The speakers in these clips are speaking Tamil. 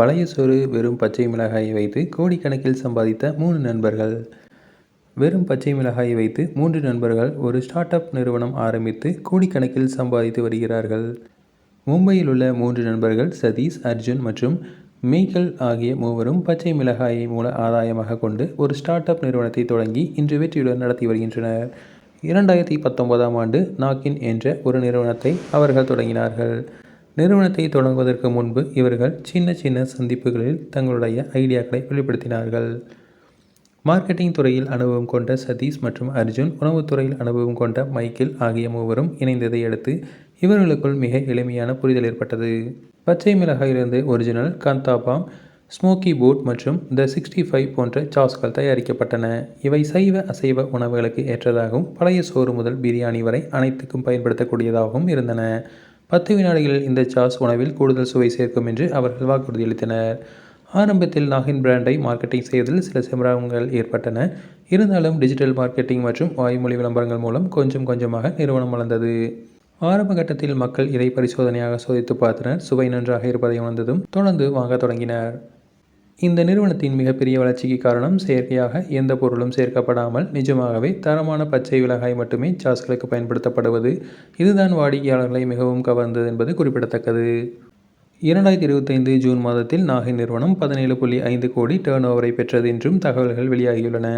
பழைய சோறு வெறும் பச்சை மிளகாயை வைத்து கோடிக்கணக்கில் சம்பாதித்த மூணு நண்பர்கள். வெறும் பச்சை மிளகாயை வைத்து மூன்று நண்பர்கள் ஒரு ஸ்டார்ட் அப் நிறுவனம் ஆரம்பித்து கோடிக்கணக்கில் சம்பாதித்து வருகிறார்கள். மும்பையில் உள்ள மூன்று நண்பர்கள் சதீஷ் அர்ஜுன் மற்றும் மீக்கல் ஆகிய மூவரும் பச்சை மிளகாயை மூல ஆதாயமாக கொண்டு ஒரு ஸ்டார்ட் அப் நிறுவனத்தை தொடங்கி இன்று வெற்றியுடன் நடத்தி வருகின்றனர். இரண்டாயிரத்தி பத்தொன்பதாம் ஆண்டு நாக்கின் என்ற ஒரு நிறுவனத்தை அவர்கள் தொடங்கினார்கள். நிறுவனத்தை தொடங்குவதற்கு முன்பு இவர்கள் சின்ன சின்ன சந்திப்புகளில் தங்களுடைய ஐடியாக்களை வெளிப்படுத்தினார்கள். மார்க்கெட்டிங் துறையில் அனுபவம் கொண்ட சதீஷ் மற்றும் அர்ஜுன் உணவுத்துறையில் அனுபவம் கொண்ட மைக்கேல் ஆகிய மூவரும் இணைந்ததை அடுத்து இவர்களுக்குள் மிக எளிமையான புரிதல் ஏற்பட்டது. பச்சை மிளகாயிலிருந்து ஒரிஜினல் காந்தாபாம் ஸ்மோக்கி போட் மற்றும் த சிக்ஸ்டி ஃபைவ் போன்ற சாஸ்கள் தயாரிக்கப்பட்டன. இவை சைவ அசைவ உணவுகளுக்கு ஏற்றதாகவும் பழைய சோறு முதல் பிரியாணி வரை அனைத்துக்கும் பயன்படுத்தக்கூடியதாகவும் இருந்தன. பத்து வினாடிகளில் இந்த சாஸ் உணவில் கூடுதல் சுவை சேர்க்கும் என்று அவர்கள் வாக்குறுதியளித்தனர் ஆரம்பத்தில் நாகின் பிராண்டை மார்க்கெட்டிங் செய்வதில் சில சிரமங்கள் ஏற்பட்டன. இருந்தாலும் டிஜிட்டல் மார்க்கெட்டிங் மற்றும் வாய்மொழி விளம்பரங்கள் மூலம் கொஞ்சம் கொஞ்சமாக நிறுவனம் வளர்ந்தது. ஆரம்ப கட்டத்தில் மக்கள் இதை பரிசோதனையாக சோதித்து பார்த்தனர். சுவை நன்றாக இருப்பதை உணர்ந்ததும் தொடர்ந்து வாங்க தொடங்கினர். இந்த நிறுவனத்தின் மிகப்பெரிய வளர்ச்சிக்கு காரணம் செயற்கையாக எந்த பொருளும் சேர்க்கப்படாமல் நிஜமாகவே தரமான பச்சை மிளகாய் மட்டுமே சாஸ்களுக்கு பயன்படுத்தப்படுவது. இதுதான் வாடிக்கையாளர்களை மிகவும் கவர்ந்தது என்பது குறிப்பிடத்தக்கது. இரண்டாயிரத்தி இருபத்தைந்து ஜூன் மாதத்தில் நாகை நிறுவனம் பதினேழு புள்ளி ஐந்து கோடி டேர்ன் ஓவரை பெற்றது என்றும் தகவல்கள் வெளியாகியுள்ளன.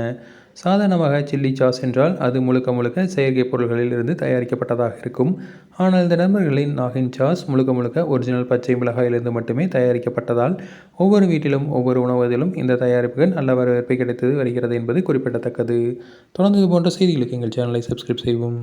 சாதாரணமாக சில்லி சாஸ் என்றால் அது முழுக்க முழுக்க செயற்கை பொருள்களில் இருந்து தயாரிக்கப்பட்டதாக இருக்கும். ஆனால் இந்த நண்பர்களின் நாகின் சாஸ் முழுக்க முழுக்க ஒரிஜினல் பச்சை மிளகாயிலிருந்து மட்டுமே தயாரிக்கப்பட்டதால் ஒவ்வொரு வீட்டிலும் ஒவ்வொரு உணவதிலும் இந்த தயாரிப்புகள் நல்ல வரவேற்பை கிடைத்தது வருகிறது என்பது குறிப்பிடத்தக்கது. தொடர்ந்து போன்ற செய்திகளுக்கு எங்கள் சேனலை சப்ஸ்கிரைப் செய்வோம்